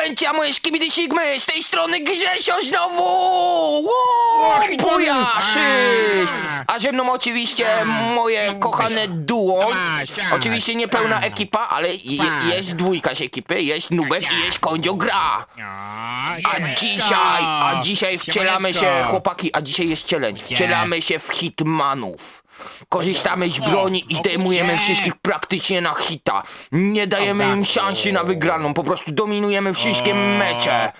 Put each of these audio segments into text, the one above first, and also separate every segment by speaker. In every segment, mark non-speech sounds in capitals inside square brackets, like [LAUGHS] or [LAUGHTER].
Speaker 1: Siłęcia, moje szkibidi sigmy, z tej strony Grzesio znowu! Wow, bujaszyś! A ze mną oczywiście moje kochane duo.
Speaker 2: Masz, ciach.
Speaker 1: Oczywiście niepełna ekipa, ale je, jest dwójka z ekipy, jest Nubek i jest Kondzio gra. A dzisiaj, a dzisiaj wcielamy się, chłopaki, a dzisiaj jest challenge. Wcielamy się w hitmanów. Korzystamy z broni i
Speaker 2: o,
Speaker 1: zdejmujemy wszystkich praktycznie na hita. Nie dajemy im szansy na wygraną, po prostu dominujemy wszystkie mecze.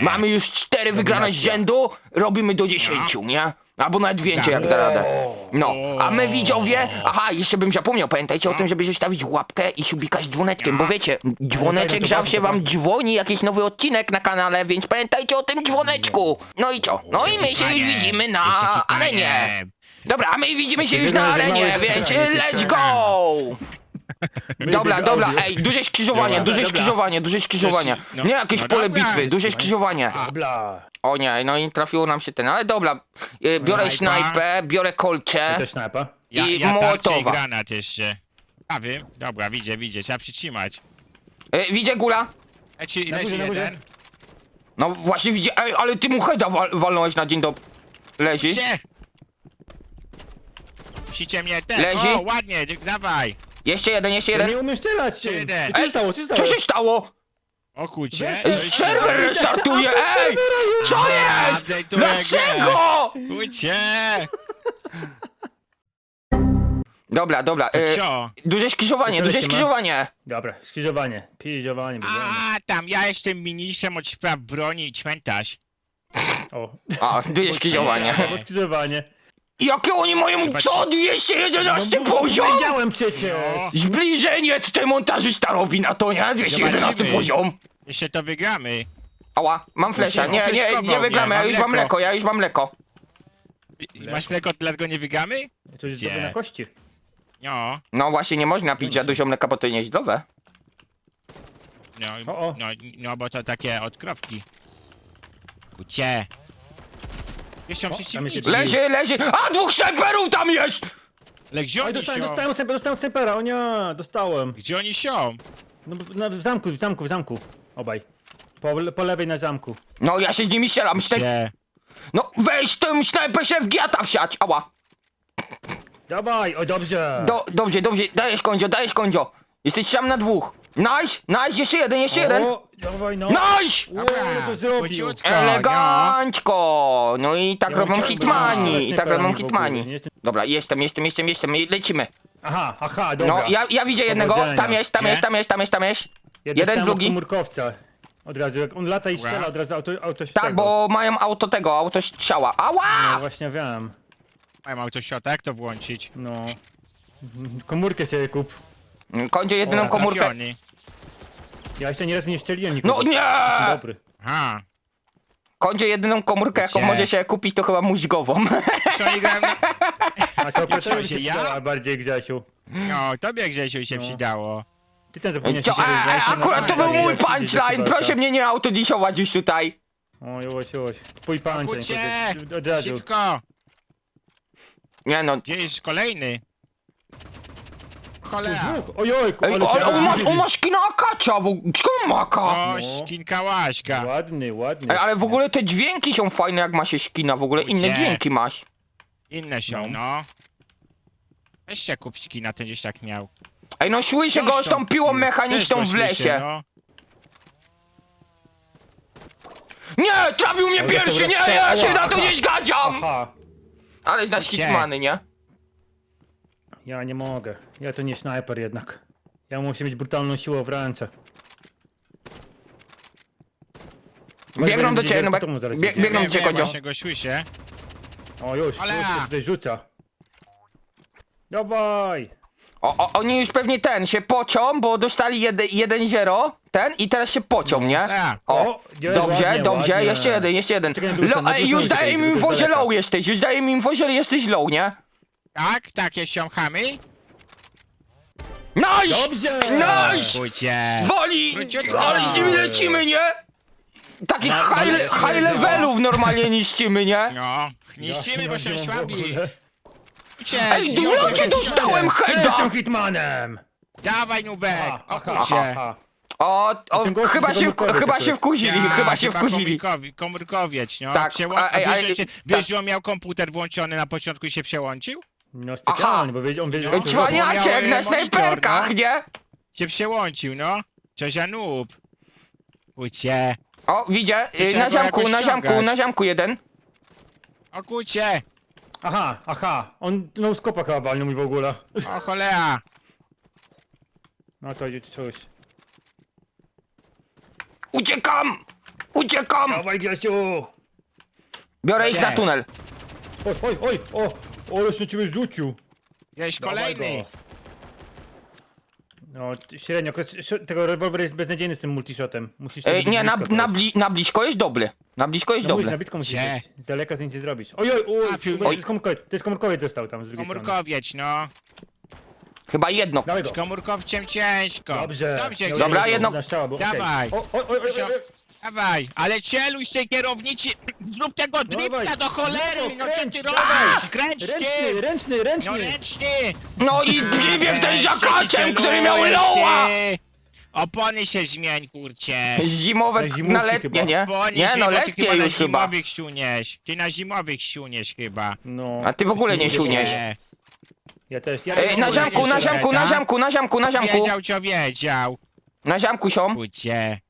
Speaker 1: Mamy już cztery wygrane z rzędu, robimy do dziesięciu, nie? Albo nawet więcej jak da radę. No, a my widzowie, aha, jeszcze bym zapomniał, pamiętajcie o tym, żeby zostawić łapkę i subikać dzwoneczkiem, bo wiecie, dzwoneczek zawsze wam dzwoni jakiś nowy odcinek na kanale, więc pamiętajcie o tym dzwoneczku. No i co? No i my się już widzimy na arenie. Dobra, a my widzimy się już na arenie, więc let's go! Dobra, dobra, ej, duże skrzyżowanie,
Speaker 3: Dobra,
Speaker 1: duże
Speaker 3: dobra.
Speaker 1: skrzyżowanie, duże skrzyżowanie.
Speaker 2: No,
Speaker 1: Nie jakieś
Speaker 2: no
Speaker 1: pole
Speaker 2: dobra.
Speaker 1: bitwy, duże skrzyżowanie.
Speaker 3: Bla.
Speaker 1: O nie, no i trafiło nam się ten, ale dobra. e, Biorę
Speaker 2: Snajpa.
Speaker 1: snajpę, biorę kolcze
Speaker 3: Też snajpa.
Speaker 2: Ja,
Speaker 1: i
Speaker 2: ja tarczę i
Speaker 1: mołotowa.
Speaker 2: granat jeszcze. A wy? Dobra, widzę, widzę, trzeba przytrzymać.
Speaker 1: E, Widzę gula?
Speaker 2: Leci,
Speaker 3: Na
Speaker 2: leci
Speaker 3: górze, na górze.
Speaker 2: jeden.
Speaker 1: No właśnie widzę, ej, ale ty mu heda wal, walnąłeś na dzień dobry. Lezi?
Speaker 2: Gdzie? Musicie mnie ten.
Speaker 1: Lezi?
Speaker 2: O, ładnie, dawaj.
Speaker 1: Jeszcze jeden, jeszcze
Speaker 3: Ja
Speaker 1: jeden.
Speaker 3: nie umiem strzelać. ty.
Speaker 2: Jeden.
Speaker 3: Co się stało? Co się stało?
Speaker 1: Co się stało?
Speaker 2: O kurcie.
Speaker 1: Ej, serwer restartuje, ej! Co jest? Dlaczego?
Speaker 2: Kurcie.
Speaker 1: Dobra, dobra. E,
Speaker 2: Co?
Speaker 1: duże skrzyżowanie, duże skrzyżowanie.
Speaker 3: Dobra, skrzyżowanie. Skrzyżowanie.
Speaker 2: A, tam, ja jestem ministrem od spraw broni i cmentarz.
Speaker 3: O.
Speaker 1: A, duże skrzyżowanie. [LAUGHS]
Speaker 3: Skrzyżowanie.
Speaker 1: Jakie oni mają co? 211
Speaker 3: No,
Speaker 1: poziom?
Speaker 3: Powiedziałem przecież.
Speaker 2: No.
Speaker 1: Zbliżenie tutaj montażysta robi na to, nie? 211
Speaker 2: Zobaczymy.
Speaker 1: poziom.
Speaker 2: Jeszcze to wygramy.
Speaker 1: Ała, mam flesza. Nie, nie, nie wygramy, ja już mam mleko, ja już mam mleko.
Speaker 2: I- Masz mleko, dlatego nie wygramy?
Speaker 3: To jest
Speaker 2: Gdzie?
Speaker 3: dobre na kości.
Speaker 2: No,
Speaker 1: No właśnie, nie można pić za dużo mleka, bo to niezdrowe.
Speaker 2: no,
Speaker 3: O, o.
Speaker 2: no, no, bo to takie odkrowki. Kucie. Jeszcze przeciwnicy.
Speaker 1: leży. A, dwóch snajperów tam jest!
Speaker 2: Ale gdzie
Speaker 3: Oj,
Speaker 2: oni
Speaker 3: dostałem, dostałem, snajpera, dostałem snajpera. O nie, dostałem.
Speaker 2: Gdzie oni są?
Speaker 3: No, na, w zamku, w zamku, w zamku. Obaj. Po, po lewej na zamku.
Speaker 1: No, ja się z nimi strzelam. Ste...
Speaker 2: Gdzie?
Speaker 1: No, weź tym snajper się w giata wsiać. Ała.
Speaker 3: Dawaj, o dobrze.
Speaker 1: Do, dobrze, dobrze. Dajesz kondzio, dajesz kondzio. Jesteś sam na dwóch. Nice, nice, jeszcze jeden, jeszcze jeden.
Speaker 3: O, dawaj no.
Speaker 1: Nice!
Speaker 3: O, to zrobił.
Speaker 2: króciutko,
Speaker 1: Elegancko! No i tak
Speaker 3: Ja
Speaker 1: robią hitmani, i tak
Speaker 3: snajperami
Speaker 1: robią
Speaker 3: w ogóle,
Speaker 1: hitmani.
Speaker 3: jestem-
Speaker 1: Dobra, jestem, jestem, jestem, jestem, lecimy.
Speaker 3: Aha, aha, dobra.
Speaker 1: No, ja, ja widzę jednego,
Speaker 3: Powodzenia.
Speaker 1: tam jest, tam
Speaker 2: Gdzie?
Speaker 1: jest, tam jest, tam jest, tam jest. Jeden, drugi.
Speaker 3: komórkowca. Od razu, jak on lata i
Speaker 2: Dobra.
Speaker 3: strzela, od razu auto, auto
Speaker 1: Tak, bo mają auto tego, auto strzała.
Speaker 3: No
Speaker 1: Ała!
Speaker 3: właśnie wiem.
Speaker 2: Mam autoshota, jak to włączyć?
Speaker 3: No. Komórkę sobie kup.
Speaker 1: Kończę jedyną
Speaker 3: O,
Speaker 1: komórkę.
Speaker 3: Ja jeszcze nieraz nie strzeliłem nikogo.
Speaker 1: No nie!
Speaker 3: Dobry.
Speaker 2: Aha.
Speaker 1: Kończę jedyną komórkę, jaką
Speaker 2: Gdzie?
Speaker 1: może się kupić, to chyba mózgową.
Speaker 2: Co oni grają na...
Speaker 3: A to
Speaker 2: co, się
Speaker 3: się
Speaker 2: ja?
Speaker 3: bardziej Grzesiu.
Speaker 2: No, tobie Grzesiu się
Speaker 3: No.
Speaker 2: przydało.
Speaker 3: Ty ten zapomniałeś
Speaker 1: e,
Speaker 3: Grzesiu,
Speaker 1: akurat to był mój
Speaker 3: jest
Speaker 1: punchline, proszę mnie nie autodisować już tutaj.
Speaker 3: O, jołoś, jołoś. Twój punchline.
Speaker 2: Kucie! Szybko!
Speaker 1: Nie no.
Speaker 2: Gdzie jest kolejny? Cholera!
Speaker 3: Ojojku,
Speaker 1: Ej,
Speaker 3: ale
Speaker 1: ale on ma,
Speaker 3: rozdzielili.
Speaker 1: on ma skina akacza, w ogóle. Skąd ma aka?
Speaker 2: O,
Speaker 3: No.
Speaker 2: skinka łaśka.
Speaker 3: Ładny, ładny.
Speaker 1: Ej, ale w ogóle te dźwięki są fajne, jak ma się skina, w ogóle inne
Speaker 2: Gdzie?
Speaker 1: dźwięki masz.
Speaker 2: Inne są, no. Weź się kup skina, ten gdzieś tak miał.
Speaker 1: Ej, no słyszę go z tą piłą mechaniczną
Speaker 2: Też
Speaker 1: w
Speaker 2: go
Speaker 1: lesie.
Speaker 2: no.
Speaker 1: Nie, trafił mnie
Speaker 3: Ale
Speaker 1: pierwszy, nie, ja się na to
Speaker 3: aha.
Speaker 1: nie zgadzam!
Speaker 3: Aha.
Speaker 1: Ale znasz
Speaker 2: Gdzie?
Speaker 1: hitmany, nie?
Speaker 3: Ja nie mogę. Ja to nie snajper jednak. Ja muszę mieć brutalną siłę w ręce.
Speaker 1: Biegną do ciebie, no
Speaker 3: mu zaraz
Speaker 1: bie- biegną do ciebie,
Speaker 2: wiem,
Speaker 1: Kodzio.
Speaker 2: właśnie go słyszę.
Speaker 3: O, już, już
Speaker 2: Ale-
Speaker 3: się tutaj rzuca. Dawaj!
Speaker 1: O, o, oni już pewnie ten, się pocią, bo dostali 1-0, ten, i teraz się pocią, nie?
Speaker 2: Tak.
Speaker 1: O,
Speaker 3: O, jest
Speaker 1: dobrze,
Speaker 3: ładnie,
Speaker 1: dobrze,
Speaker 3: ładnie.
Speaker 1: jeszcze jeden, jeszcze jeden.
Speaker 3: Czekaj,
Speaker 1: Lo, ej, już
Speaker 3: stronę,
Speaker 1: daję im
Speaker 3: daleka.
Speaker 1: low jesteś, już daję im że jesteś low, nie?
Speaker 2: Tak, takie są chamy.
Speaker 1: Nice!
Speaker 3: Dobrze!
Speaker 1: Nice!
Speaker 2: Pójdzie.
Speaker 1: Woli!
Speaker 2: Króciutko.
Speaker 1: Ale z nimi lecimy, nie? Takich
Speaker 2: No,
Speaker 1: high,
Speaker 2: no,
Speaker 1: high
Speaker 2: no.
Speaker 1: levelów normalnie niszczymy, nie?
Speaker 2: No, niszczymy, bo są
Speaker 3: w
Speaker 2: słabi.
Speaker 3: ogóle.
Speaker 2: Cześć,
Speaker 1: Ej, dużo cię dostałem,
Speaker 3: Jestem
Speaker 1: heada!
Speaker 3: hitmanem!
Speaker 2: Dawaj, Nubek.
Speaker 3: Aha,
Speaker 2: O.
Speaker 1: O,
Speaker 3: gościu
Speaker 1: chyba
Speaker 3: się
Speaker 1: chyba się wkurzyli,
Speaker 2: Ja,
Speaker 1: chyba się wkurzyli.
Speaker 2: Komórkowi, komórkowiec, no.
Speaker 1: Tak,
Speaker 2: Przełą...
Speaker 1: a- ej,
Speaker 2: a,
Speaker 1: ale-
Speaker 2: wiesz, że,
Speaker 1: tak.
Speaker 2: wiesz, że on miał komputer włączony na początku i się przełączył?
Speaker 3: No specjalnie, bo wiedział, on wiedział,
Speaker 2: No,
Speaker 3: że-
Speaker 1: Cwaniaczek
Speaker 2: miałem
Speaker 1: na
Speaker 2: monitor,
Speaker 1: snajperkach,
Speaker 2: no.
Speaker 1: nie?
Speaker 2: Się przełączył, no. Cześć, Anub. Kucie.
Speaker 1: O, widzę, y,
Speaker 2: trzeba
Speaker 1: na
Speaker 2: go
Speaker 1: ziomku,
Speaker 2: jakoś
Speaker 1: na ziomku,
Speaker 2: ściągać.
Speaker 1: na ziomku jeden.
Speaker 2: O kucie.
Speaker 3: Aha, aha, on no skopa chyba walnął mi w ogóle.
Speaker 2: O cholera.
Speaker 3: No to idzie coś.
Speaker 1: Uciekam! Uciekam!
Speaker 3: Dawaj Grzesiu!
Speaker 1: Biorę ich
Speaker 2: Gdzie?
Speaker 1: na tunel.
Speaker 3: Oj, oj, oj, o! O, się ciebie rzucił! Dawaj
Speaker 2: kolejny.
Speaker 3: go. No, t- średnio, sz- tego rewolwer jest beznadziejny z tym multishotem. Musisz
Speaker 1: Ej,
Speaker 3: robić
Speaker 1: nie, na,
Speaker 3: blisko
Speaker 1: na, bli, na blisko jest dobry. Na blisko jest
Speaker 3: No musisz,
Speaker 1: dobry.
Speaker 3: na blisko musisz
Speaker 2: Gdzie?
Speaker 3: być. Z daleka to nic nie zrobisz. Oj, oj, oj,
Speaker 2: Trafił
Speaker 3: to
Speaker 2: mnie.
Speaker 3: jest komórkowiec, to jest komórkowiec został tam z drugiej strony.
Speaker 2: Komórkowiec, no.
Speaker 1: Chyba jedno.
Speaker 3: Dawaj go.
Speaker 2: Z komórkowciem ciężko.
Speaker 3: Dobrze.
Speaker 2: Dobrze,
Speaker 1: Dobra, jedno-
Speaker 3: Na strzała, bo, okej.
Speaker 2: Dawaj.
Speaker 3: O, oj, oj, oj, oj, oj.
Speaker 2: Dawaj, ale celuj z tej kierownicy. Zrób tego drifta
Speaker 3: Dawaj.
Speaker 2: do cholery.
Speaker 3: No,
Speaker 2: No co
Speaker 3: kręć,
Speaker 2: ty robisz?
Speaker 3: Ręczny,
Speaker 2: ty.
Speaker 3: ręczny, ręczny!
Speaker 2: No ręczny.
Speaker 1: No i
Speaker 2: Weźcie,
Speaker 1: zakaczem,
Speaker 2: ty
Speaker 1: który miał
Speaker 2: celujesz,
Speaker 1: loła!
Speaker 2: ty. Opony się zmień, kurcie.
Speaker 1: Zimowe
Speaker 3: Na zimówki
Speaker 1: na letnie,
Speaker 3: chyba.
Speaker 1: nie?
Speaker 2: Opony
Speaker 1: Nie,
Speaker 2: się,
Speaker 1: no
Speaker 2: bo ty
Speaker 1: letnie
Speaker 2: chyba na
Speaker 1: już chyba.
Speaker 2: zimowych siuniesz. Ty na zimowych siuniesz chyba.
Speaker 3: No.
Speaker 1: A ty w ogóle nie siuniesz.
Speaker 2: Nie.
Speaker 3: Ja też, ja
Speaker 1: Ej, na ziomku, na ziomku, na ziomku, na ziomku, na ziomku.
Speaker 2: Wiedział, co wiedział.
Speaker 1: Na ziomku siom.
Speaker 2: Kurcie.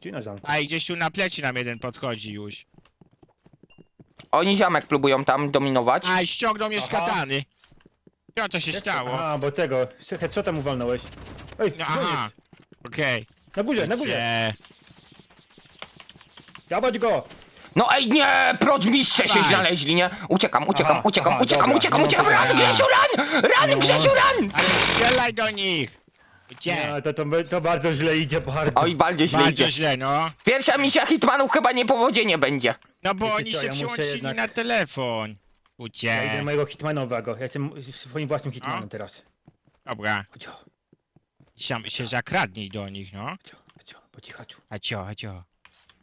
Speaker 3: Gdzie zamku?
Speaker 2: A i gdzieś tu na pleci nam jeden podchodzi już.
Speaker 1: Oni ziomek próbują tam dominować.
Speaker 2: A i ściągnął mnie z
Speaker 3: Aha.
Speaker 2: katany. Co to się stało?
Speaker 3: A, bo tego, headshota mu walnąłeś. Ej,
Speaker 2: No,
Speaker 3: gonisz.
Speaker 2: aha. Okej.
Speaker 3: Na górze, na górze!
Speaker 2: Kurcie.
Speaker 3: Dawać go!
Speaker 1: No ej, nie, proćmistrze się
Speaker 2: Dawaj.
Speaker 1: znaleźli, nie? Uciekam, uciekam,
Speaker 3: Aha,
Speaker 1: uciekam,
Speaker 3: aha,
Speaker 1: uciekam,
Speaker 3: dobra.
Speaker 1: uciekam,
Speaker 3: No,
Speaker 1: uciekam,
Speaker 3: dobra.
Speaker 1: ran, Grzesiu, ran! Ran,
Speaker 3: No.
Speaker 1: Grzesiu, ran!
Speaker 2: Ale strzelaj do nich. Gdzie?
Speaker 3: No, to, to, to bardzo źle idzie, bardzo.
Speaker 1: Oj, bardzo źle
Speaker 2: Bardzo
Speaker 1: idzie.
Speaker 2: źle, no.
Speaker 1: Pierwsza misja Hitmanów chyba nie powodzienie będzie.
Speaker 2: No bo
Speaker 3: Wiecie
Speaker 2: oni
Speaker 3: co,
Speaker 2: się
Speaker 3: ja muszę
Speaker 2: przyłączyli
Speaker 3: jednak-
Speaker 2: na telefon.
Speaker 3: Ja idę
Speaker 2: Ucie.
Speaker 3: do mojego hitmanowego. Ja jestem swoim własnym hitmanem
Speaker 2: A?
Speaker 3: teraz.
Speaker 2: Dobra.
Speaker 3: Chodź, o,
Speaker 2: Sam się zakradnij do nich, no.
Speaker 3: chodź, o, chodź, o, po cichaczu.
Speaker 2: A cio, a cio.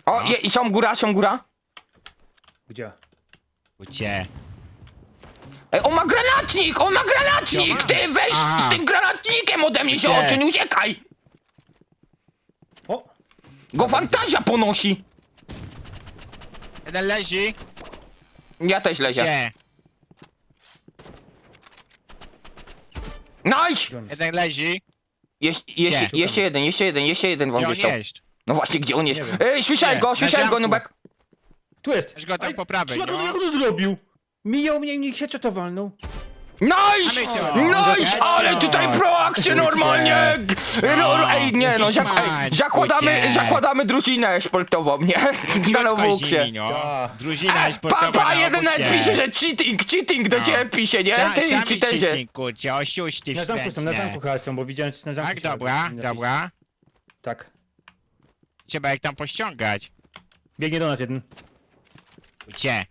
Speaker 1: O,
Speaker 2: No.
Speaker 1: je, i są góra, są góra.
Speaker 3: Gdzie?
Speaker 2: Ucie.
Speaker 1: Ej, on ma granatnik, on ma granatnik!
Speaker 2: Co?
Speaker 1: Ty weź
Speaker 2: Aha.
Speaker 1: z tym granatnikiem ode mnie się
Speaker 2: Gdzie?
Speaker 1: odsuń, uciekaj!
Speaker 3: O!
Speaker 1: Go fantazja ponosi.
Speaker 2: Jeden leży.
Speaker 1: Ja też lezę.
Speaker 2: Gdzie?
Speaker 1: Nice!
Speaker 2: Jeden leży.
Speaker 1: Jeś, jeszcze,
Speaker 2: Gdzie?
Speaker 1: jeszcze jeden, jeszcze jeden, jeszcze jeden wam
Speaker 2: Gdzie on
Speaker 1: wysłał.
Speaker 2: jest?
Speaker 1: No właśnie, gdzie on jest?
Speaker 3: Nie wiem.
Speaker 1: Ej, słyszałem
Speaker 2: Gdzie?
Speaker 1: go,
Speaker 2: Na
Speaker 1: słyszałem go,
Speaker 2: ziomku.
Speaker 1: Nubek.
Speaker 3: Tu jest!
Speaker 2: Weź go tam
Speaker 3: Aj,
Speaker 2: po prawej,
Speaker 3: jak on-
Speaker 2: no.
Speaker 3: To zrobił? Mijał mnie i mnie headshota walnął.
Speaker 1: Nice!
Speaker 2: To.
Speaker 1: Nice! Ale tutaj proakcje normalnie! No, ej, nie no, zak ej, zakładamy,
Speaker 2: Kurczę.
Speaker 1: zakładamy drużynę sportową, nie? [LAUGHS] Na
Speaker 2: no.
Speaker 3: Ja.
Speaker 2: Drużyna
Speaker 1: E,
Speaker 2: sportowa
Speaker 1: Papa jeden pisze, że cheating, cheating do
Speaker 2: No.
Speaker 1: ciebie pisze, nie? Ty,
Speaker 2: Sami
Speaker 1: cheaterze.
Speaker 2: cheating, kurczę, ościuści
Speaker 3: Na zamku są, na zamku chyba są, bo widziałem na zamku
Speaker 2: Tak,
Speaker 3: się
Speaker 2: dobra, dobra.
Speaker 3: Tak.
Speaker 2: Trzeba ich tam pościągać.
Speaker 3: Biegnie do nas jeden.
Speaker 2: Ucie.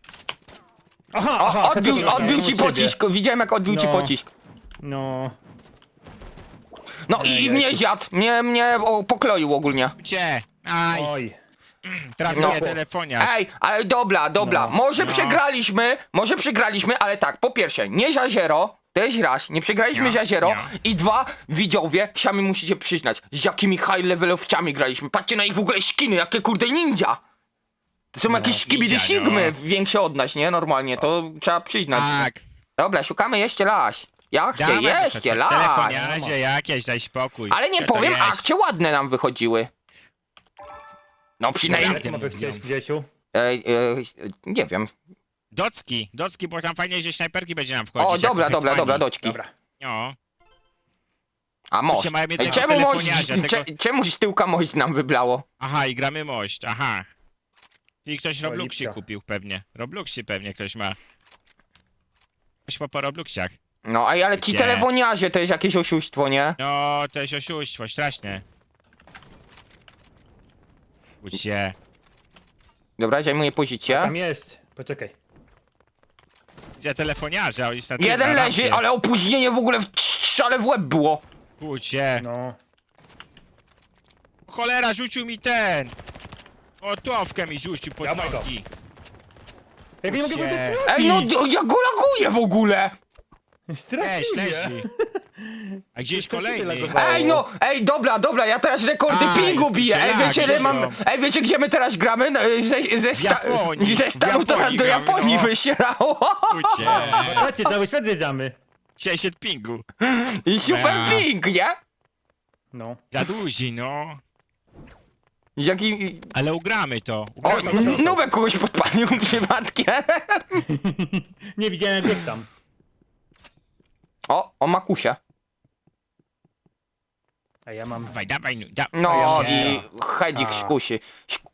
Speaker 3: Aha, aha,
Speaker 1: odbił, odbił ci
Speaker 3: ciebie.
Speaker 1: pocisk, widziałem jak odbił ci
Speaker 3: No.
Speaker 1: pocisk.
Speaker 3: No.
Speaker 1: No i mnie zjadł, mnie, mnie o, pokroił ogólnie.
Speaker 2: Ucie. Aj,
Speaker 3: Oj.
Speaker 2: trafił
Speaker 1: No.
Speaker 2: mnie telefoniarz.
Speaker 1: Ej, ale dobra, dobra,
Speaker 3: No.
Speaker 1: może
Speaker 2: No.
Speaker 1: przegraliśmy, może przegraliśmy, ale tak, po pierwsze, nie za zero, to jest raz, nie przegraliśmy zero
Speaker 2: no.
Speaker 1: i dwa, widzowie, sami musicie przyznać, z jakimi high levelowcami graliśmy, patrzcie na ich w ogóle skiny, jakie kurde ninja. To są jakieś skibidi
Speaker 2: ninja,
Speaker 1: sigmy
Speaker 2: no.
Speaker 1: większe od nas, nie? Normalnie, to trzeba przyznać.
Speaker 2: Tak.
Speaker 1: Dobra, szukamy jeszcze las. Ja chcę
Speaker 2: Dawaj,
Speaker 1: jeszcze las.
Speaker 2: Telefoniarze jakieś, daj spokój.
Speaker 1: Ale nie
Speaker 2: to
Speaker 1: powiem,
Speaker 2: jeść.
Speaker 1: akcie ładne nam wychodziły. No przynajmniej...
Speaker 3: Ty mogę chcieć, Grzesiu?
Speaker 1: Ej, ej, nie wiem.
Speaker 2: Docki, docki, bo tam fajnie, że snajperki będzie nam wchodzić.
Speaker 1: O, dobra, dobra,
Speaker 2: Hetmani.
Speaker 1: dobra, doćki.
Speaker 3: Dobra.
Speaker 2: No.
Speaker 1: A
Speaker 2: mają
Speaker 1: Ej,
Speaker 2: jednego
Speaker 1: czemu mość,
Speaker 2: telefoniarza, [LAUGHS]
Speaker 1: cze, czemu z tyłka mość nam wyblało?
Speaker 2: Aha, i gramy mość, aha. Czyli ktoś
Speaker 3: O,
Speaker 2: Robluxie
Speaker 3: lipcia.
Speaker 2: kupił pewnie. Robluxie pewnie ktoś ma. Ktoś po, po Robluxiach.
Speaker 1: No, ej, ale ci
Speaker 2: Gdzie?
Speaker 1: telefoniarze to jest jakieś oszustwo, nie?
Speaker 2: No, to jest oszustwo, straszne. Ucie.
Speaker 1: Dobra, zajmuję pozycję.
Speaker 3: Tam jest. Poczekaj.
Speaker 2: Widzę telefoniarza, on jest na
Speaker 1: Jeden
Speaker 2: na
Speaker 1: leży,
Speaker 2: rampie.
Speaker 1: ale opóźnienie w ogóle w strzale w łeb było.
Speaker 2: Ucie.
Speaker 3: No.
Speaker 2: Cholera, rzucił mi ten! O, tułowkę mi rzucił pod
Speaker 3: Dawaj go.
Speaker 2: nogi.
Speaker 3: Jak nie mogę go
Speaker 1: Ej, no d- ja go laguję w ogóle.
Speaker 2: Weź,
Speaker 3: Strasznie.
Speaker 2: leży. A gdzieś
Speaker 3: się
Speaker 2: kolejny.
Speaker 1: Ej no, ej dobra, dobra, ja teraz rekordy
Speaker 2: Aj,
Speaker 1: pingu biję. Ej wiecie, ile mam,
Speaker 2: są.
Speaker 1: ej wiecie gdzie my teraz gramy? No, Ze, ze, sta,
Speaker 2: Japonii.
Speaker 1: ze
Speaker 2: W
Speaker 1: Stanów teraz
Speaker 2: Japonii
Speaker 1: do
Speaker 2: gramy,
Speaker 1: Japonii
Speaker 2: no.
Speaker 1: wysierało.
Speaker 2: Kucie.
Speaker 3: Chodźcie, cały świat zjedziemy.
Speaker 2: 600 pingu.
Speaker 1: I super
Speaker 2: Ja.
Speaker 1: ping, nie?
Speaker 3: No.
Speaker 2: Za duzi, no.
Speaker 1: Jaki...
Speaker 2: Ale ugramy to.
Speaker 1: O,
Speaker 2: Ugramy to.
Speaker 1: Nubek kogoś podpalił [LAUGHS] przypadkiem. [LAUGHS]
Speaker 3: Nie widziałem jak tam.
Speaker 1: O, o Makusia.
Speaker 3: A ja mam...
Speaker 2: Dawaj, dawaj, nu- da,
Speaker 1: No i hedzik
Speaker 3: A.
Speaker 1: kusi.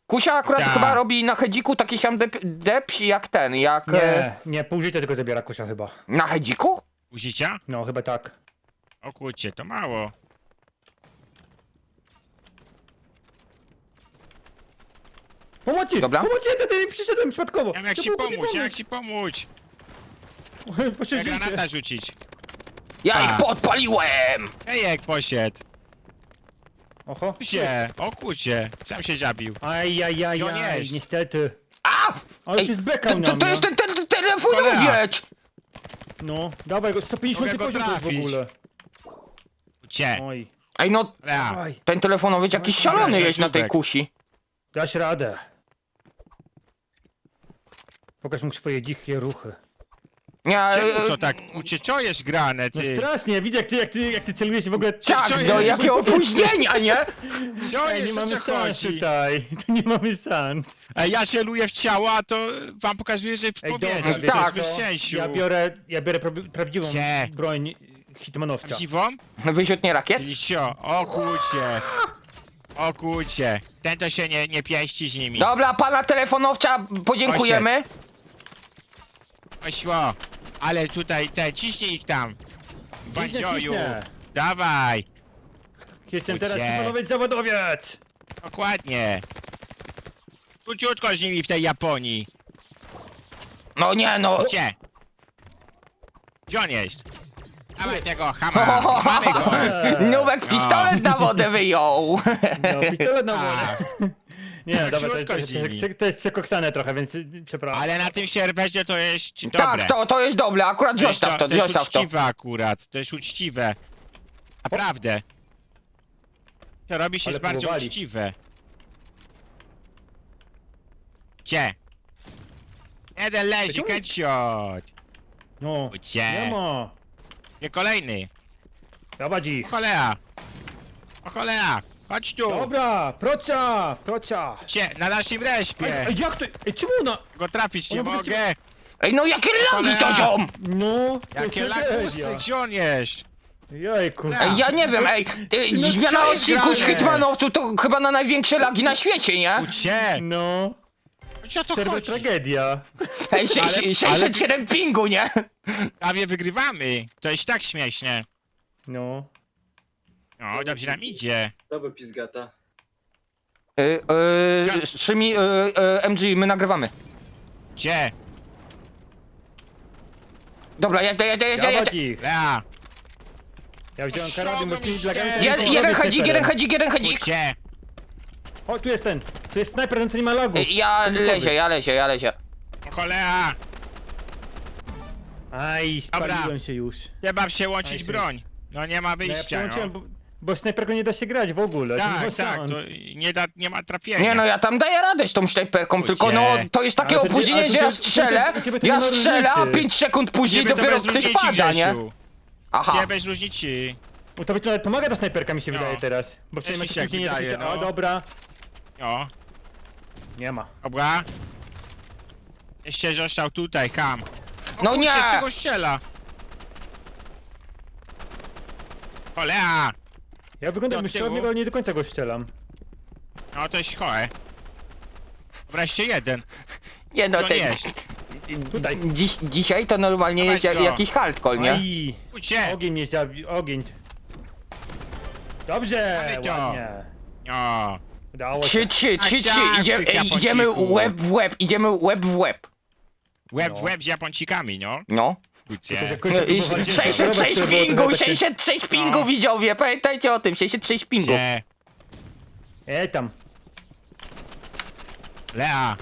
Speaker 1: Kusia akurat
Speaker 2: Tak.
Speaker 1: chyba robi na hedziku taki sam dep, depsi jak ten, jak...
Speaker 3: Nie,
Speaker 1: e,
Speaker 3: nie, pół życia tylko zabiera Kosia chyba.
Speaker 1: Na hedziku?
Speaker 2: Użycia?
Speaker 3: No, chyba tak.
Speaker 2: O kurcie, to mało.
Speaker 3: Pomocy!
Speaker 1: Dobra.
Speaker 3: Pomocy, tutaj przyszedłem przypadkowo.
Speaker 2: Ja jak
Speaker 3: To
Speaker 2: ci
Speaker 3: był taki
Speaker 2: pomóc, jak ci pomóc? Jak
Speaker 3: Poświęcicie.
Speaker 2: granata rzucić.
Speaker 1: Ja
Speaker 2: A.
Speaker 1: ich podpaliłem!
Speaker 2: Ejek poszedł.
Speaker 3: Oho.
Speaker 2: Się, o kurcie, sam się zabił.
Speaker 3: Ajajajaj,
Speaker 2: Gdzie on jest?
Speaker 3: niestety.
Speaker 1: A!
Speaker 3: Ale
Speaker 1: Ej,
Speaker 3: się zbekał
Speaker 1: To,
Speaker 3: na
Speaker 1: to, to
Speaker 3: mnie.
Speaker 1: jest ten, ten telefonowiec!
Speaker 3: No, dawaj go, 150
Speaker 2: Mogę go
Speaker 3: jest w
Speaker 2: trafić.
Speaker 3: ogóle.
Speaker 2: Cie,
Speaker 3: Oj,
Speaker 1: Ej no,
Speaker 2: lea.
Speaker 3: dawaj,
Speaker 1: ten telefonowiec jakiś szalony jest na tej kusi.
Speaker 3: dasz radę. Pokaż mu swoje dzikie ruchy.
Speaker 1: Nie,
Speaker 2: Czemu to tak, kurcie, co jest grane,
Speaker 3: No
Speaker 2: ty?
Speaker 3: strasznie, widzę jak ty, jak ty, jak ty celujesz w ogóle...
Speaker 1: tak,
Speaker 2: co
Speaker 1: do
Speaker 2: jest?
Speaker 1: jakie opóźnienia, nie? [LAUGHS]
Speaker 2: Co
Speaker 3: Ej, nie
Speaker 2: jest, o
Speaker 3: mamy
Speaker 2: co
Speaker 3: szans
Speaker 2: chodzi?
Speaker 3: tutaj. [LAUGHS] To nie mamy szans.
Speaker 2: Ej, ja celuję w ciało, a to wam pokazuje, że w
Speaker 3: Ej,
Speaker 2: powietrzu,
Speaker 3: dobra, wiesz
Speaker 1: tak.
Speaker 2: bez
Speaker 3: co?
Speaker 2: szczęściu.
Speaker 3: Ja biorę, ja biorę pra prawdziwą
Speaker 2: Gdzie?
Speaker 3: broń hitmanowca.
Speaker 2: Prawdziwą?
Speaker 1: Wyrzutnie rakiet?
Speaker 2: Czyli cio, o kurcie. O kurcie. Ten to się nie, nie pieści z nimi.
Speaker 1: Dobra, pana telefonowca podziękujemy.
Speaker 2: Ośło. Ale tutaj, te, ciśnij ich tam. Bandzioju.
Speaker 3: ciśnę.
Speaker 2: Dawaj.
Speaker 3: Jestem teraz
Speaker 2: Gdzie?
Speaker 3: hitmanowiec zawodowiec.
Speaker 2: Dokładnie. Króciutko z nimi w tej Japonii.
Speaker 1: No nie no.
Speaker 2: Gdzie? Gdzie on jest? Dawaj tego hama. [LAUGHS] Mamy go.
Speaker 1: Nubek pistolet na wodę wyjął.
Speaker 3: No, pistolet na
Speaker 2: A,
Speaker 3: wodę. Nie, dobra, to jest, to, jest, to, to przekoksane trochę, więc y, przepraszam.
Speaker 2: Ale na tym serwerze to jest dobre.
Speaker 1: Tak, to, to jest dobre, akurat
Speaker 2: To jest,
Speaker 1: zostaw to,
Speaker 2: to jest
Speaker 1: zostaw to.
Speaker 2: uczciwe akurat, to jest uczciwe. Naprawdę. To robi się
Speaker 3: Ale
Speaker 2: jest bardzo
Speaker 3: próbowali.
Speaker 2: uczciwe. Gdzie? Jeden leży, headshot.
Speaker 3: No,
Speaker 2: Gdzie?
Speaker 3: nie ma.
Speaker 2: Nie kolejny.
Speaker 3: Dawać ich.
Speaker 2: O cholera. O cholera. Chodź tu.
Speaker 3: Dobra, procia, procia.
Speaker 2: Gdzie? Na naszym
Speaker 3: Ej,
Speaker 2: respie.
Speaker 3: ej, jak to? Ej, czemu ona?
Speaker 2: Go trafić nie
Speaker 3: Ona będzie-
Speaker 2: mogę.
Speaker 1: Ej no jakie lagi to
Speaker 2: Cholera.
Speaker 1: są!
Speaker 3: No, to
Speaker 2: Jakie
Speaker 3: tragedia.
Speaker 2: lagusy, gdzie on jest?
Speaker 3: Jejku.
Speaker 1: Ej, ja nie wiem, ej, ty,
Speaker 2: No
Speaker 1: zmiana odcinku z? Hitmanowców to chyba na największe lagi na świecie, nie?
Speaker 2: Gdzie?
Speaker 3: No,
Speaker 2: Co to
Speaker 3: serwer
Speaker 2: chodzi?
Speaker 3: tragedia.
Speaker 1: Ej,
Speaker 2: Ale-
Speaker 1: sze- 607 pingu, nie?
Speaker 2: Prawie wygrywamy. To jest tak śmieszne.
Speaker 3: No.
Speaker 2: No, dobrze nam idzie.
Speaker 4: Dobra, pizgata.
Speaker 1: Y, y, Szymi, y, y, MG, my nagrywamy.
Speaker 2: Gdzie?
Speaker 1: Dobra, jedę, jedę, jedę, jedę.
Speaker 3: Dawać ich.
Speaker 2: Lea.
Speaker 3: Ja wziąłem
Speaker 2: Ściągam
Speaker 3: karabin, bo
Speaker 2: się.
Speaker 3: dla
Speaker 1: Je, jeden hedzik, jeden hedzik, jeden hedzik.
Speaker 2: Gdzie?
Speaker 3: O, tu jest ten. Tu jest snajper, ten co nie ma logu.
Speaker 1: Y, Ja lezie, ja lezie, ja lezie.
Speaker 2: O cholera.
Speaker 3: Aj, spaliłem
Speaker 2: Dobra.
Speaker 3: się już.
Speaker 2: Trzeba przełączyć
Speaker 3: Aj,
Speaker 2: broń. No nie ma
Speaker 3: No ja
Speaker 2: wyjścia,
Speaker 3: przełączyłem,
Speaker 2: no.
Speaker 3: bo, bo snajperką nie da się grać w ogóle. to nie ma
Speaker 2: Tak, tak,
Speaker 3: szans.
Speaker 2: to nie, da, nie ma trafienia.
Speaker 1: Nie no, ja tam daję radę z tą snajperką, tylko no to jest takie
Speaker 3: Ale to nie-
Speaker 1: opóźnienie,
Speaker 3: ale to
Speaker 1: że ja strzelę,
Speaker 3: to-
Speaker 1: ja strzelę, a
Speaker 3: różnicy.
Speaker 1: 5 sekund później
Speaker 2: to
Speaker 1: dopiero
Speaker 2: bez
Speaker 1: ktoś
Speaker 2: różnicy,
Speaker 1: pada, nie?
Speaker 2: Grzesiu.
Speaker 1: Aha.
Speaker 2: Gdzie bez różnicy?
Speaker 3: Bo to by nawet pomaga ta snajperka mi się
Speaker 2: No.
Speaker 3: wydaje teraz. Bo
Speaker 2: Też mi
Speaker 3: przynajmniej
Speaker 2: się wydaje,
Speaker 3: nie
Speaker 2: no.
Speaker 3: O, dobra.
Speaker 2: O,
Speaker 3: Nie ma.
Speaker 2: dobra. Jeszcze został tutaj, ham. O,
Speaker 1: No
Speaker 2: kurczę,
Speaker 1: nie!
Speaker 2: z czego strzela? Cholera!
Speaker 3: Ja wyglądam
Speaker 2: Do tyłu.
Speaker 3: ale nie do końca go strzelam.
Speaker 2: No to jest chore. Dobra, jeszcze jeden.
Speaker 1: Nie no, ten?
Speaker 3: Tutaj.
Speaker 1: dziś, dzisiaj to normalnie jest
Speaker 2: go.
Speaker 1: jakiś hardcore, nie?
Speaker 3: Aj,
Speaker 2: Ucie!
Speaker 3: ogień mnie zabił, ogień. Dobrze,
Speaker 2: Mamy to.
Speaker 3: ładnie.
Speaker 2: O,
Speaker 3: Udało się.
Speaker 1: Trzy, trzy,
Speaker 2: A
Speaker 1: trzy, trzy,
Speaker 2: chciałem
Speaker 1: idziemy,
Speaker 2: tych
Speaker 1: ej, idziemy
Speaker 2: Japończyków.
Speaker 1: łeb w łeb, idziemy łeb w łeb.
Speaker 2: łeb
Speaker 3: No.
Speaker 2: w łeb z Japończykami, no.
Speaker 1: No.
Speaker 3: Tylko, że
Speaker 2: Ucie.
Speaker 3: kończę
Speaker 1: No i
Speaker 3: próbować
Speaker 1: 606
Speaker 3: zobacz, które było
Speaker 1: pingu,
Speaker 3: trochę takie-
Speaker 1: 606 pingu
Speaker 2: No.
Speaker 1: widzowie, pamiętajcie o tym, 606 pingu.
Speaker 2: Gdzie?
Speaker 3: E, tam.
Speaker 2: Lea.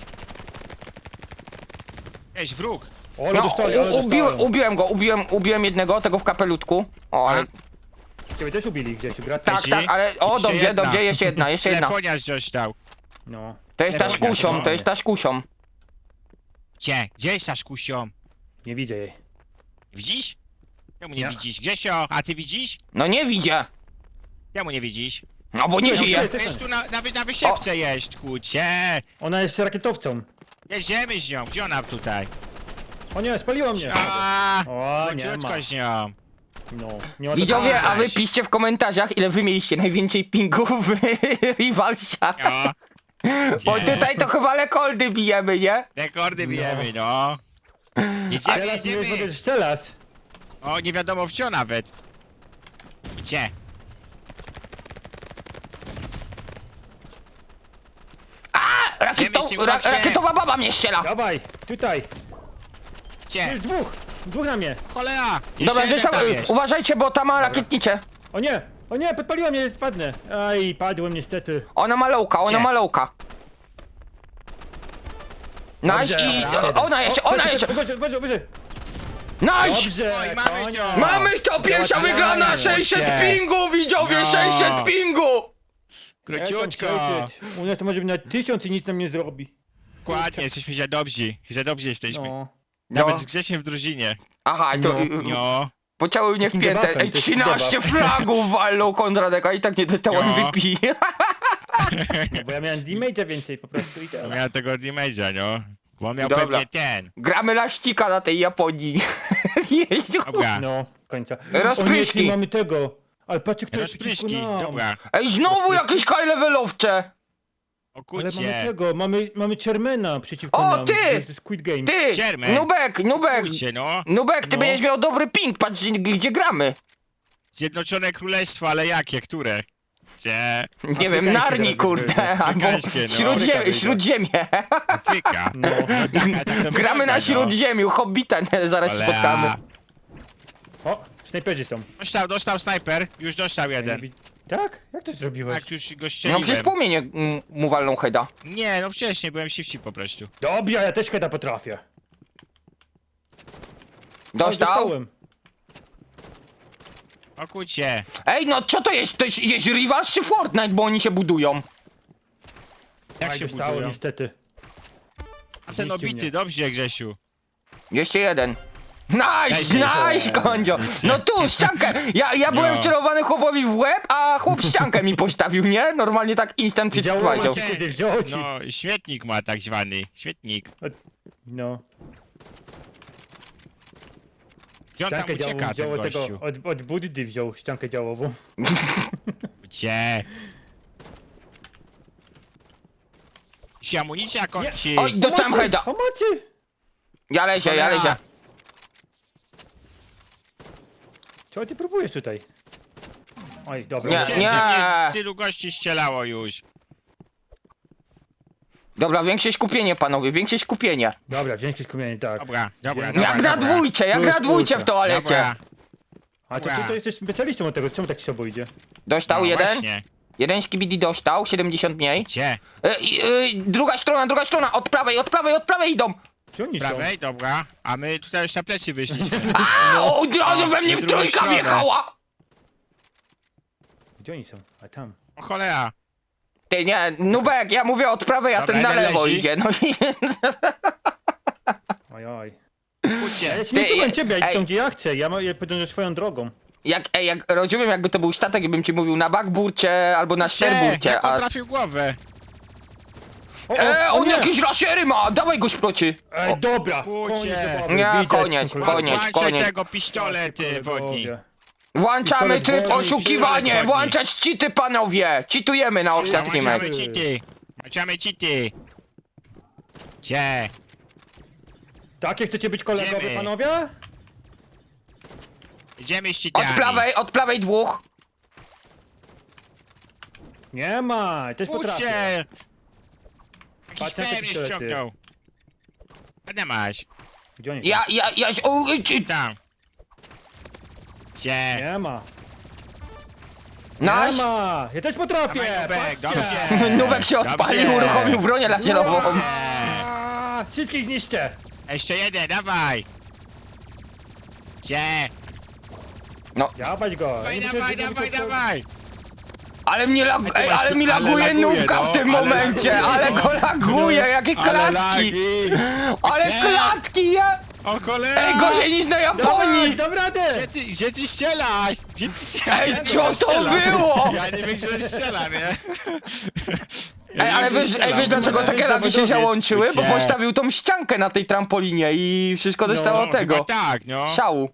Speaker 2: Jest wróg.
Speaker 3: O, ale
Speaker 1: No,
Speaker 3: dostali, ale
Speaker 1: u, ubiłem, ubiłem go, ubiłem, ubiłem jednego, tego w kapelutku. O, ale
Speaker 3: Ciebie też ubili gdzieś, gratis.
Speaker 1: Tak, tak, ale o,
Speaker 2: Jeszcze
Speaker 1: dobrze,
Speaker 2: jedna.
Speaker 1: dobrze, jeszcze jedna, jeszcze jedna.
Speaker 2: Telefoniarz dostał.
Speaker 3: No.
Speaker 1: To jest ta kusią,
Speaker 2: no.
Speaker 1: to jest ta z kusią.
Speaker 2: Gdzie? Gdzie jest Saszkusią?
Speaker 3: Nie widzę jej.
Speaker 2: Widzisz? Czemu nie
Speaker 3: Ja.
Speaker 2: widzisz? Grzesio, a ty widzisz?
Speaker 1: No nie widzę.
Speaker 2: Czemu nie widzisz?
Speaker 1: No bo nie
Speaker 3: No,
Speaker 1: żyje.
Speaker 3: gdzie
Speaker 2: Jest tu na, na, wy- na wysiepce jest, kurcie.
Speaker 3: Ona jest rakietowcą.
Speaker 2: Jedziemy z nią. Gdzie ona tutaj?
Speaker 3: O nie, spaliła mnie.
Speaker 2: A,
Speaker 3: O, nie ma.
Speaker 2: króciutko z nią.
Speaker 3: No. Nie ma
Speaker 1: Widzowie, a wy piszcie w komentarzach, ile wy mieliście najwięcej pingów w [LAUGHS] Rivalsiach.
Speaker 2: No,
Speaker 1: Bo tutaj to chyba lekoldy bijemy, nie?
Speaker 2: rekordy bijemy, no. Jedziemy,
Speaker 3: Teraz nie jest
Speaker 2: jedziemy.
Speaker 3: wobec szczelas.
Speaker 2: O, nie wiadomo w co nawet. Gdzie?
Speaker 1: Ra,
Speaker 2: Macie.
Speaker 1: rakietowa baba mnie strzela.
Speaker 3: Dawaj, tutaj.
Speaker 2: Gdzie?
Speaker 3: Jest dwóch. Dwóch na mnie.
Speaker 2: Cholera! Jeszcze
Speaker 1: Dobra,
Speaker 2: jeden
Speaker 1: zostaw,
Speaker 2: tam jest.
Speaker 1: uważajcie, bo ta ma rakietnicze.
Speaker 3: O nie, o nie, podpaliła mnie, padnę. Aj, padłem niestety.
Speaker 1: Ona ma lowka, ona
Speaker 2: Gdzie?
Speaker 1: ma lowka. Nice
Speaker 3: Dobrze,
Speaker 1: i
Speaker 3: dobra.
Speaker 1: ona jeszcze, ona jeszcze.
Speaker 3: Wyżej.
Speaker 1: Nice!
Speaker 3: Dobrze,
Speaker 2: Oj, mamy
Speaker 3: koniec.
Speaker 2: to.
Speaker 1: Mamy to, pierwsza
Speaker 3: Dobra,
Speaker 1: wygrana,
Speaker 3: dobra.
Speaker 1: 600
Speaker 2: Chodźcie.
Speaker 1: pingu, widzowie,
Speaker 2: No.
Speaker 1: 600 pingu!
Speaker 2: Króciutko.
Speaker 3: U nas to może być na tysiąc i nic nam nie zrobi.
Speaker 2: Dokładnie, jesteśmy za dobrzy. Za dobrzy jesteśmy.
Speaker 3: No.
Speaker 2: Nawet
Speaker 1: No.
Speaker 2: z Grzesiem w drużynie.
Speaker 1: Aha, to
Speaker 3: No,
Speaker 2: No.
Speaker 1: pociały mnie
Speaker 3: Takim
Speaker 1: wpięte.
Speaker 3: debuffem,
Speaker 1: Ej,
Speaker 3: to jest
Speaker 1: 13
Speaker 3: debuff.
Speaker 1: flagów walną Konradek, a i tak nie dostałem
Speaker 2: No.
Speaker 1: VP. [LAUGHS]
Speaker 3: no, bo ja miałem damage'a więcej po prostu i tyle.
Speaker 2: Miałem tego damage'a, no. Bo on miał
Speaker 1: Dobra.
Speaker 2: pewnie ten.
Speaker 1: Gramy laścika na tej Japonii. [LAUGHS] Jeździu.
Speaker 2: Dobra.
Speaker 3: No, końca.
Speaker 1: Rozpryszki.
Speaker 3: O nie, czyli mamy tego. Ale patrzcie, kto jest
Speaker 2: Rozpryszki,
Speaker 3: przeciwko nam.
Speaker 2: dobra.
Speaker 1: Ej, znowu jakieś high levelowcze.
Speaker 2: O
Speaker 3: Ale mamy
Speaker 2: kurcie.
Speaker 3: tego, mamy, mamy Chairmana przeciwko
Speaker 1: O,
Speaker 3: nam.
Speaker 1: ty!
Speaker 3: To jest Squid Game.
Speaker 1: Ty,
Speaker 2: Siermen.
Speaker 1: Nubek, Nubek,
Speaker 2: Kurcie, no.
Speaker 1: Nubek, ty
Speaker 3: No.
Speaker 1: będziesz miał dobry ping, patrz gdzie gramy.
Speaker 2: Zjednoczone Królestwo, ale jakie? Które? Gdzie?
Speaker 1: Nie wiem, Narni, kurde, albo
Speaker 2: Afrykańskie, no.
Speaker 1: śródziemie, śródziemie.
Speaker 2: Afryka.
Speaker 3: No.
Speaker 2: No tak, tak to
Speaker 1: Gramy
Speaker 2: wygląda,
Speaker 1: na
Speaker 2: no.
Speaker 1: śródziemiu, hobbita zaraz się spotkamy.
Speaker 3: O, snajperzy są.
Speaker 2: Dostał, dostał snajper. Już dostał
Speaker 3: nie
Speaker 2: jeden.
Speaker 3: Tak? Jak to zrobiłeś?
Speaker 2: Tak, już go
Speaker 1: No przecież płomienie mm, mu walną heada.
Speaker 2: Nie, no wcześniej byłem siwci po prostu.
Speaker 3: Dobra, ja też heada potrafię. O,
Speaker 1: Dostał?
Speaker 3: dostałem.
Speaker 2: O kurcie.
Speaker 1: Ej, no co to jest? To jest, jest Rivals czy Fortnite, bo oni się budują?
Speaker 2: Jak się
Speaker 3: dostałem
Speaker 2: budują?
Speaker 3: niestety.
Speaker 2: A ten
Speaker 3: Zniszczył
Speaker 2: obity,
Speaker 3: mnie.
Speaker 2: dobrze Grzesiu.
Speaker 1: Jeszcze jeden. Nice,
Speaker 2: Dajcie
Speaker 1: nice, kondzio. No tu, ściankę. Ja, ja [LAUGHS] byłem
Speaker 2: No.
Speaker 1: wcelowany chłopowi w łeb, a chłop ściankę mi postawił, nie? Normalnie tak instant
Speaker 3: kiedy ci.
Speaker 2: No, śmietnik ma tak zwany. Śmietnik.
Speaker 3: No.
Speaker 2: Gdzie on tam
Speaker 3: Ściankę
Speaker 2: ucieka,
Speaker 3: działową
Speaker 2: ten
Speaker 3: wziął od tego,
Speaker 2: gościu?
Speaker 3: od, od Buddy wziął ściankę działową. [LAUGHS]
Speaker 2: Gdzie? Się amunicja kończy.
Speaker 1: Oj, dostałem
Speaker 3: Pomocy!
Speaker 1: heada.
Speaker 3: Pomocy!
Speaker 1: Ja leżę, ja leżę.
Speaker 3: Czego ty próbujesz tutaj? Oj, dobra.
Speaker 1: Nie.
Speaker 2: Gdzie?
Speaker 1: nie.
Speaker 2: Ty- Tylu gości strzelało już.
Speaker 1: Dobra, większe skupienie, panowie, większe skupienie.
Speaker 3: Dobra, większość kumienie, tak.
Speaker 2: Dobra, dobra,
Speaker 3: Jak
Speaker 2: dobra.
Speaker 1: Jak na
Speaker 2: dobra.
Speaker 1: dwójce, jak
Speaker 3: Plus
Speaker 1: na dwójce w toalecie.
Speaker 2: Dobra.
Speaker 3: A to
Speaker 2: Dobra.
Speaker 3: ty to jesteś specjalistą od tego, czemu tak się idzie?
Speaker 1: Dostał
Speaker 2: No,
Speaker 1: jeden,
Speaker 2: Właśnie.
Speaker 1: jeden skibidi dostał, 70 mniej.
Speaker 2: Gdzie?
Speaker 1: E, i, e, druga strona, druga strona, od prawej, od prawej, od prawej idą.
Speaker 3: Gdzie oni są?
Speaker 2: Prawej, dobra. A my tutaj już na plecy wyszliśmy. [LAUGHS]
Speaker 1: A, od razu we mnie
Speaker 2: w
Speaker 1: w
Speaker 2: drugą
Speaker 1: trójka
Speaker 2: stronę.
Speaker 1: wjechała.
Speaker 3: Gdzie oni są? A tam.
Speaker 2: O cholera.
Speaker 1: Ty nie, Nubek, ja mówię od prawej, a
Speaker 2: Dobra,
Speaker 1: ten na
Speaker 2: jeden
Speaker 1: lewo
Speaker 2: leży.
Speaker 1: idzie. No i [LAUGHS]
Speaker 3: Oj, oj. Ja się nie
Speaker 1: Ty,
Speaker 3: słucham ciebie, ja
Speaker 1: ej.
Speaker 3: tam gdzie ja chcę, ja, ma- ja podążę swoją drogą.
Speaker 1: jak, ej, jak rozumiem, jakby to był statek, bym ci mówił na backburcie albo na
Speaker 2: Gdzie?
Speaker 1: szerburcie,
Speaker 2: Jak on
Speaker 1: a...
Speaker 2: trafił głowę?
Speaker 3: O,
Speaker 1: E, on
Speaker 3: nie!
Speaker 1: jakieś lasery ma, dawaj go szproci.
Speaker 3: Ej, dobra,
Speaker 2: Kurcie.
Speaker 3: koniec zabawy,
Speaker 1: Nie,
Speaker 3: widzę,
Speaker 1: koniec, koniec.
Speaker 2: Włączaj tego pistolet, ty, wodni.
Speaker 1: Włączamy tryb oszukiwanie, włączać cheaty, panowie. Cheatujemy na ostatni mecz.
Speaker 2: Włączamy cheaty. Włączamy cheaty. Gdzie?
Speaker 3: Takie chcecie być kolegowie,
Speaker 2: Idziemy.
Speaker 3: panowie?
Speaker 2: Idziemy z
Speaker 1: Od
Speaker 2: cheatami.
Speaker 1: prawej, od prawej dwóch.
Speaker 3: Nie ma, też potrafię.
Speaker 2: Kurcie. Jakiś
Speaker 3: Patrz na te
Speaker 2: pewnie
Speaker 3: pistolety.
Speaker 2: ściągnął. Gdzie masz?
Speaker 3: Gdzie oni są?
Speaker 1: Ja, ja, ja, o, ci-
Speaker 2: Tam. Gdzie?
Speaker 3: Nie ma. Nie ma! Ja też potrafię!
Speaker 2: Dawaj, Nubek,
Speaker 3: patrzcie!
Speaker 2: dobrze. [LAUGHS]
Speaker 1: Nubek się odpalił, uruchomił bronię laserową.
Speaker 2: Dobrze.
Speaker 3: A, Wszystkich zniszczę!
Speaker 2: Jeszcze jeden, dawaj. Gdzie?
Speaker 1: No,
Speaker 3: Działać go.
Speaker 2: Dawaj, dawaj, dawaj, dawaj!
Speaker 1: ale mnie lag... Ej,
Speaker 2: masz-
Speaker 1: ale mi
Speaker 2: ale
Speaker 1: laguje
Speaker 2: laguje,
Speaker 1: nówka w
Speaker 2: no,
Speaker 1: tym
Speaker 2: ale
Speaker 1: momencie,
Speaker 2: laguje,
Speaker 1: ale
Speaker 2: no.
Speaker 1: go laguje, jakie
Speaker 2: Ale
Speaker 1: klatki!
Speaker 2: lagi!
Speaker 1: Ale
Speaker 2: Gdzie?
Speaker 1: klatki, ja...
Speaker 2: O cholera!
Speaker 1: Ej, gorzej niż na
Speaker 3: Dawaj,
Speaker 1: Japonii!
Speaker 3: Dam radę!
Speaker 2: Gdzie ty, gdzie ty strzelasz? Gdzie ty strzelasz?
Speaker 1: Ej, co to było?
Speaker 2: Ja nie wiem, gdzie strzela, nie? [LAUGHS] Ja
Speaker 1: Ej,
Speaker 2: nie
Speaker 1: ale
Speaker 2: wiem, gdzie
Speaker 1: wiesz, ej, wiesz dlaczego takie lagi się załączyły? Bo
Speaker 2: Gdzie?
Speaker 1: postawił tą ściankę na tej trampolinie i wszystko dostało
Speaker 2: No,
Speaker 1: tego.
Speaker 2: chyba tak, no.
Speaker 1: Siału.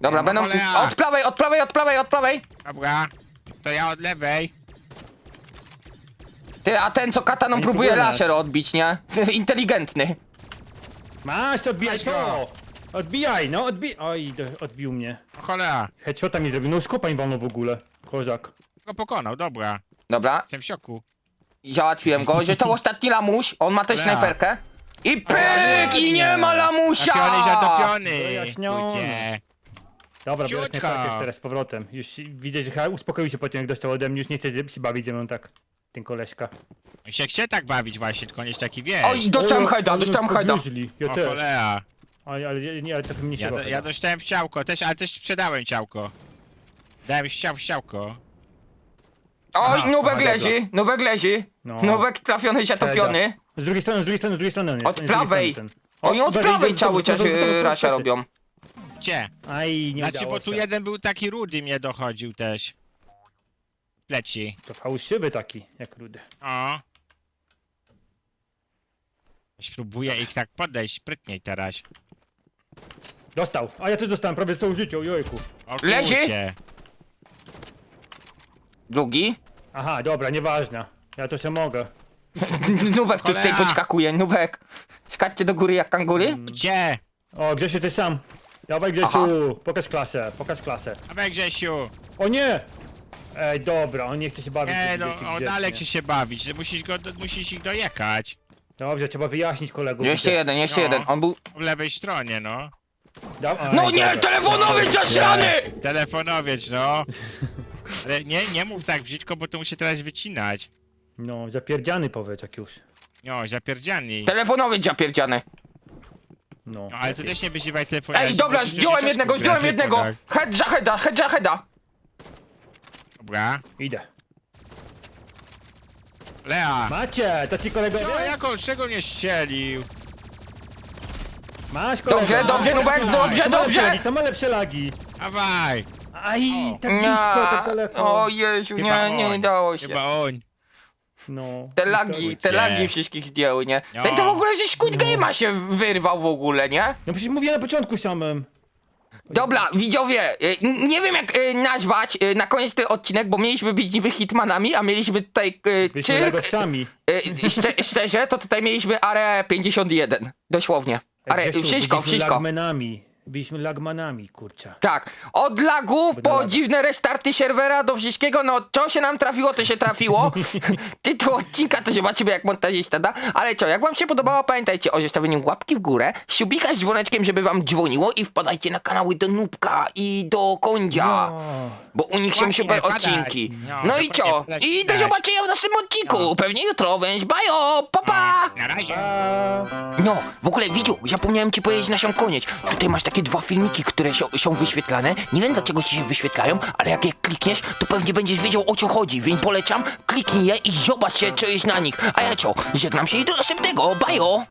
Speaker 1: Dobra,
Speaker 2: No,
Speaker 1: będą...
Speaker 2: cholera.
Speaker 1: Od prawej, od prawej, od prawej, od prawej!
Speaker 2: Dobra, to ja od lewej.
Speaker 1: Ty, a ten co kataną próbuje
Speaker 3: próbuję
Speaker 1: laser odbić, nie? [LAUGHS] Inteligentny.
Speaker 3: Masz, odbijaj
Speaker 2: Weź go.
Speaker 3: to! Odbijaj, no odbij... Oj, do- odbił mnie.
Speaker 2: O cholera,
Speaker 3: Headshota mi zrobił, no skupań wolno w ogóle. Kozak.
Speaker 2: go pokonał, dobra.
Speaker 1: Dobra,
Speaker 2: Jestem w szoku.
Speaker 1: załatwiłem go, że to [LAUGHS] ostatni lamuś, on ma też
Speaker 2: Cholera.
Speaker 1: snajperkę. I pyk, i nie ma lamusia!
Speaker 2: Trafiony zatopiony.
Speaker 3: Wyjaśnione. Dobra, biorę snajperkę teraz z powrotem. Już widzę, że chyba uspokoił się po tym, jak dostał ode mnie. Już nie chce się bawić ze mną tak. Ten koleżka.
Speaker 2: On się chce tak bawić właśnie, tylko nie jest taki wiesz.
Speaker 1: Oj, dostałem
Speaker 3: O,
Speaker 1: hajda, dostałem hajda.
Speaker 3: Ja
Speaker 2: o
Speaker 3: też.
Speaker 2: cholera.
Speaker 3: Ale, ale, nie, ale trochę mnie
Speaker 2: Ja,
Speaker 3: się
Speaker 2: do, ja dostałem w ciałko, też, ale też sprzedałem ciałko. Dałem ściał w ciałko.
Speaker 1: Oj,
Speaker 2: Aha,
Speaker 1: nubek
Speaker 2: aha,
Speaker 1: leży, nubek leży.
Speaker 3: No.
Speaker 1: Nubek trafiony, zatopiony.
Speaker 3: Z drugiej strony, z drugiej strony, z drugiej strony. on jest,
Speaker 1: Od
Speaker 3: on jest z drugiej
Speaker 1: prawej.
Speaker 3: strony ten.
Speaker 1: Oni od prawej
Speaker 3: idą-
Speaker 1: cały
Speaker 3: idą-
Speaker 1: czas
Speaker 3: idą- idą-
Speaker 1: e,
Speaker 3: idą-
Speaker 1: rasia
Speaker 3: idą-
Speaker 1: robią.
Speaker 2: Gdzie?
Speaker 3: Aj, nie
Speaker 2: Znaczy,
Speaker 3: udało
Speaker 2: bo tu
Speaker 3: się.
Speaker 2: jeden był taki rudy mnie dochodził też. Pleci.
Speaker 3: To fałszywy taki, jak rudy.
Speaker 2: O. Spróbuję ich tak podejść sprytniej teraz.
Speaker 3: Dostał. A ja też dostałem prawie całe życie, ojojku.
Speaker 2: O
Speaker 1: Leży?
Speaker 2: kurcie.
Speaker 1: Drugi.
Speaker 3: Aha, dobra, nieważne. Ja to się mogę. [LAUGHS]
Speaker 1: Nubek tutaj
Speaker 2: Cholera.
Speaker 1: podskakuje, nubek. Skaczcie do góry jak kangury.
Speaker 2: Gdzie?
Speaker 3: O, Grzesiu, jesteś sam. Dawaj Grzesiu, pokaż klasę, pokaż klasę.
Speaker 2: Dawaj Grzesiu.
Speaker 3: O nie! Ej, dobra, on nie chce się bawić.
Speaker 2: Nie no,
Speaker 3: dzieci
Speaker 2: o
Speaker 3: grzecznie.
Speaker 2: dalej chce się bawić, że musisz go, do, musisz ich dojechać.
Speaker 3: Dobrze, trzeba wyjaśnić kolegom.
Speaker 1: Jeszcze jeden, jeszcze
Speaker 2: No.
Speaker 1: jeden. On był...
Speaker 2: W lewej stronie, no.
Speaker 3: Aj,
Speaker 1: No nie,
Speaker 3: dobra.
Speaker 1: telefonowy zasrany!
Speaker 2: Telefonowiec, no. [LAUGHS] Ale nie, nie mów tak brzydko, bo to muszę teraz wycinać.
Speaker 3: No, zapierdziany powiedz jak już.
Speaker 2: No, zapierdziani.
Speaker 1: Telefonowy zapierdziany.
Speaker 3: No.
Speaker 2: No, ale to też nie wyzywaj telefonu.
Speaker 1: Ej, dobra, zdjąłem jednego, zdjąłem jednego! Head za heada, head za heada!
Speaker 2: Dobra.
Speaker 3: Idę.
Speaker 2: Lea.
Speaker 3: Macie, to ci kolegowie?
Speaker 2: Co, jak on, czego nie strzelił?
Speaker 3: Masz kolegę.
Speaker 1: Dobrze, dobrze, Nubek, dobrze,
Speaker 3: To ma lepsze
Speaker 1: dobrze!
Speaker 3: lagi, to ma lepsze lagi.
Speaker 2: Dawaj.
Speaker 3: Aj, tak blisko, tak daleko.
Speaker 1: o Jezu,
Speaker 2: Chyba
Speaker 1: nie, nie
Speaker 2: on.
Speaker 1: udało się.
Speaker 2: Chyba on.
Speaker 3: No.
Speaker 1: Te lagi, te lagi wszystkich zdjęły, nie?
Speaker 2: No.
Speaker 1: Ten to w ogóle ze Squid Game'a się wyrwał w ogóle, nie?
Speaker 3: No przecież mówię na początku samym.
Speaker 1: Dobra, widzowie, y, nie wiem jak y, nazwać y, na koniec ten odcinek, bo mieliśmy być niby hitmanami, a mieliśmy tutaj y,
Speaker 3: Byliśmy
Speaker 1: cyrk.
Speaker 3: legowcami.
Speaker 1: Y, szcze, szczerze, to tutaj mieliśmy Are 51. Dosłownie. Are,
Speaker 3: Grzesiu,
Speaker 1: wszystko,
Speaker 3: byliśmy
Speaker 1: wszystko.
Speaker 3: Lagmanami. Byliśmy lagmanami, kurczę.
Speaker 1: Tak, od lagów po
Speaker 3: Budowa.
Speaker 1: dziwne restarty serwera do wszystkiego, no co się nam trafiło, to się trafiło. [LAUGHS] Tytuł odcinka to zobaczymy jak montażysta da, ale co, jak wam się podobało, pamiętajcie o zostawieniu łapki w górę, subika z dzwoneczkiem, żeby wam dzwoniło i wpadajcie na kanały do Nubka i do Kondzia,
Speaker 3: No.
Speaker 1: bo u nich są
Speaker 2: Właśnie,
Speaker 1: super odcinki.
Speaker 2: No,
Speaker 1: No i
Speaker 2: dokładnie,
Speaker 1: co, i do
Speaker 2: flash.
Speaker 1: zobaczenia w następnym odcinku, pewnie jutro, więc bajo, pa pa!
Speaker 2: Na razie.
Speaker 3: A...
Speaker 1: No, w ogóle widziu, zapomniałem ci powiedzieć na sam koniec. Tutaj masz takie dwa filmiki, które są, są wyświetlane. Nie wiem dlaczego ci się wyświetlają, ale jak je klikniesz, to pewnie będziesz wiedział o co chodzi, więc polecam, kliknij je i zobacz się, co jest na nich. A ja co, żegnam się i do następnego, bajo!